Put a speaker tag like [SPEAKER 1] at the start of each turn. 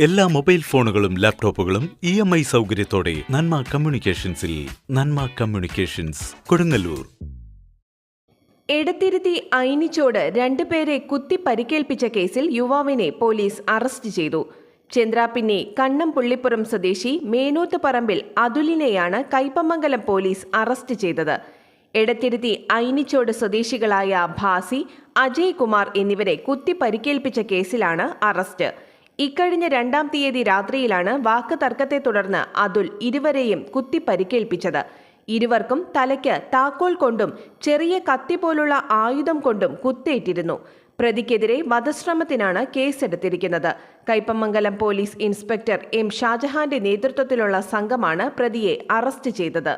[SPEAKER 1] എല്ലാ മൊബൈൽ ഫോണുകളും ലാപ്ടോപ്പുകളും ഇ എം ഐ സൗകര്യത്തോടെ നന്മ കമ്മ്യൂണിക്കേഷൻസിൽ നന്മ കമ്മ്യൂണിക്കേഷൻസ് കൊടുങ്ങല്ലൂർ.
[SPEAKER 2] എടത്തിരുത്തി ഐനിച്ചോട് രണ്ടുപേരെ കുത്തി പരിക്കേൽപ്പിച്ച കേസിൽ യുവാവിനെ പോലീസ് അറസ്റ്റ് ചെയ്തു. ചന്ദ്രാപ്പിന്നെ കണ്ണം പുള്ളിപ്പുറം സ്വദേശി മേനോത്ത് പറമ്പിൽ അതുലിനെയാണ് കൈപ്പമംഗലം പോലീസ് അറസ്റ്റ് ചെയ്തത്. എടത്തിരുത്തി ഐനിച്ചോട് സ്വദേശികളായ ഭാസി അജയ് കുമാർ എന്നിവരെ കുത്തി പരിക്കേൽപ്പിച്ച കേസിലാണ് അറസ്റ്റ്. ഇക്കഴിഞ്ഞ രണ്ടാം തീയതി രാത്രിയിലാണ് വാക്ക് തർക്കത്തെ തുടർന്ന് അതുൽ ഇരുവരെയും കുത്തി പരിക്കേൽപ്പിച്ചത്. ഇരുവർക്കും തലയ്ക്ക് താക്കോൽ കൊണ്ടും ചെറിയ കത്തി പോലുള്ള ആയുധം കൊണ്ടും കുത്തേറ്റിരുന്നു. പ്രതിക്കെതിരെ വധശ്രമത്തിനാണ് കേസെടുത്തിരിക്കുന്നത്. കൈപ്പമംഗലം പോലീസ് ഇൻസ്പെക്ടർ എം ഷാജഹാന്റെ നേതൃത്വത്തിലുള്ള സംഘമാണ് പ്രതിയെ അറസ്റ്റ് ചെയ്തത്.